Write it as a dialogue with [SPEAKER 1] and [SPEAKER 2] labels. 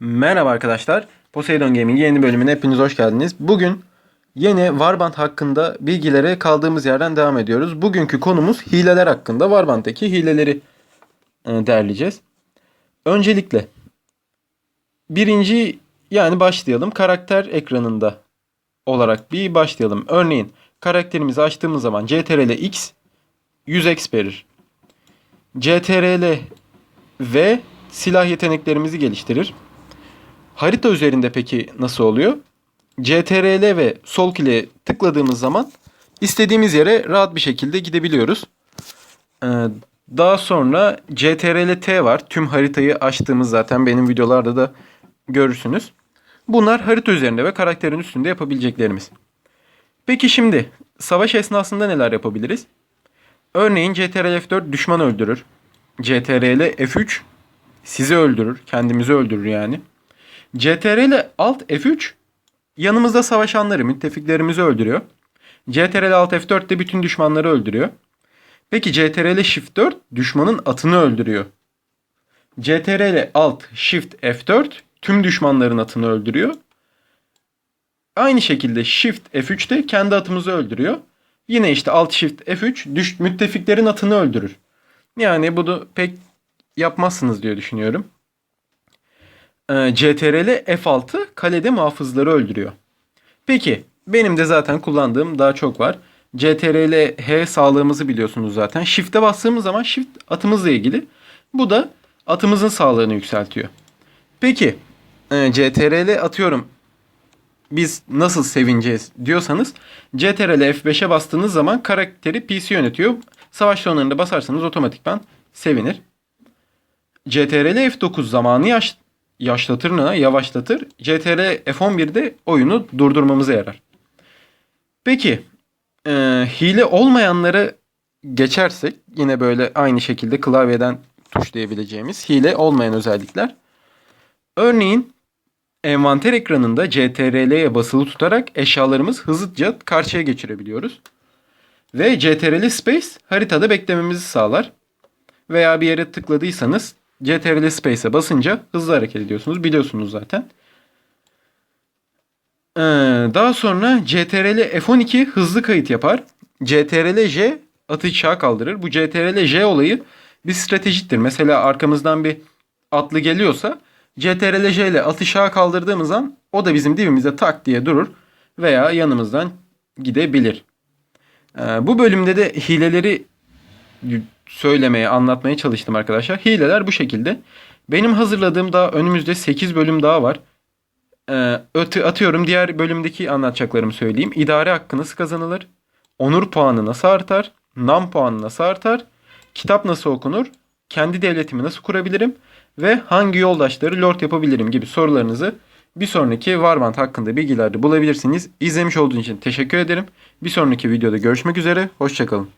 [SPEAKER 1] Merhaba arkadaşlar. Poseidon Gaming yeni bölümüne hepiniz hoş geldiniz. Bugün yeni Warband hakkında bilgilere kaldığımız yerden devam ediyoruz. Bugünkü konumuz hileler hakkında. Warband'daki hileleri e, derleyeceğiz. Öncelikle birinci yani başlayalım. Karakter ekranında olarak bir başlayalım. Örneğin karakterimizi açtığımız zaman CTRL X 100 X verir. CTRL V silah yeteneklerimizi geliştirir. Harita üzerinde peki nasıl oluyor? CTRL ve sol kile tıkladığımız zaman istediğimiz yere rahat bir şekilde gidebiliyoruz. Ee, daha sonra CTRL T var. Tüm haritayı açtığımız zaten benim videolarda da görürsünüz. Bunlar harita üzerinde ve karakterin üstünde yapabileceklerimiz. Peki şimdi savaş esnasında neler yapabiliriz? Örneğin CTRL F4 düşman öldürür. CTRL F3 sizi öldürür. Kendimizi öldürür yani. CTRL Alt F3 yanımızda savaşanları, müttefiklerimizi öldürüyor. CTRL Alt F4 de bütün düşmanları öldürüyor. Peki CTRL Shift 4 düşmanın atını öldürüyor. CTRL Alt Shift F4 tüm düşmanların atını öldürüyor. Aynı şekilde Shift F3 de kendi atımızı öldürüyor. Yine işte Alt Shift F3 düş, müttefiklerin atını öldürür. Yani bunu pek yapmazsınız diye düşünüyorum. Ee, CTRL F6 kalede muhafızları öldürüyor. Peki benim de zaten kullandığım daha çok var. CTRL H sağlığımızı biliyorsunuz zaten. Shift'e bastığımız zaman Shift atımızla ilgili. Bu da atımızın sağlığını yükseltiyor. Peki e, CTRL atıyorum biz nasıl sevineceğiz diyorsanız CTRL F5'e bastığınız zaman karakteri PC yönetiyor. Savaş sonlarında basarsanız otomatikman sevinir. CTRL F9 zamanı yaş yaşlatır ne? Yavaşlatır. CTRL F11'de oyunu durdurmamıza yarar. Peki e, hile olmayanları geçersek yine böyle aynı şekilde klavyeden tuşlayabileceğimiz hile olmayan özellikler. Örneğin envanter ekranında CTRL'ye basılı tutarak eşyalarımız hızlıca karşıya geçirebiliyoruz. Ve CTRL Space haritada beklememizi sağlar. Veya bir yere tıkladıysanız CTRL Space'e basınca hızlı hareket ediyorsunuz. Biliyorsunuz zaten. Ee, daha sonra CTRL F12 hızlı kayıt yapar. CTRL J atı çağa kaldırır. Bu CTRL J olayı bir stratejiktir. Mesela arkamızdan bir atlı geliyorsa CTRL J ile atı şaha kaldırdığımız an o da bizim dibimizde tak diye durur veya yanımızdan gidebilir. Ee, bu bölümde de hileleri söylemeye, anlatmaya çalıştım arkadaşlar. Hileler bu şekilde. Benim hazırladığım daha önümüzde 8 bölüm daha var. Ee, ötü atıyorum diğer bölümdeki anlatacaklarımı söyleyeyim. İdare hakkı nasıl kazanılır? Onur puanı nasıl artar? Nam puanı nasıl artar? Kitap nasıl okunur? Kendi devletimi nasıl kurabilirim? Ve hangi yoldaşları lord yapabilirim gibi sorularınızı bir sonraki Warband hakkında bilgilerde bulabilirsiniz. İzlemiş olduğunuz için teşekkür ederim. Bir sonraki videoda görüşmek üzere. Hoşçakalın.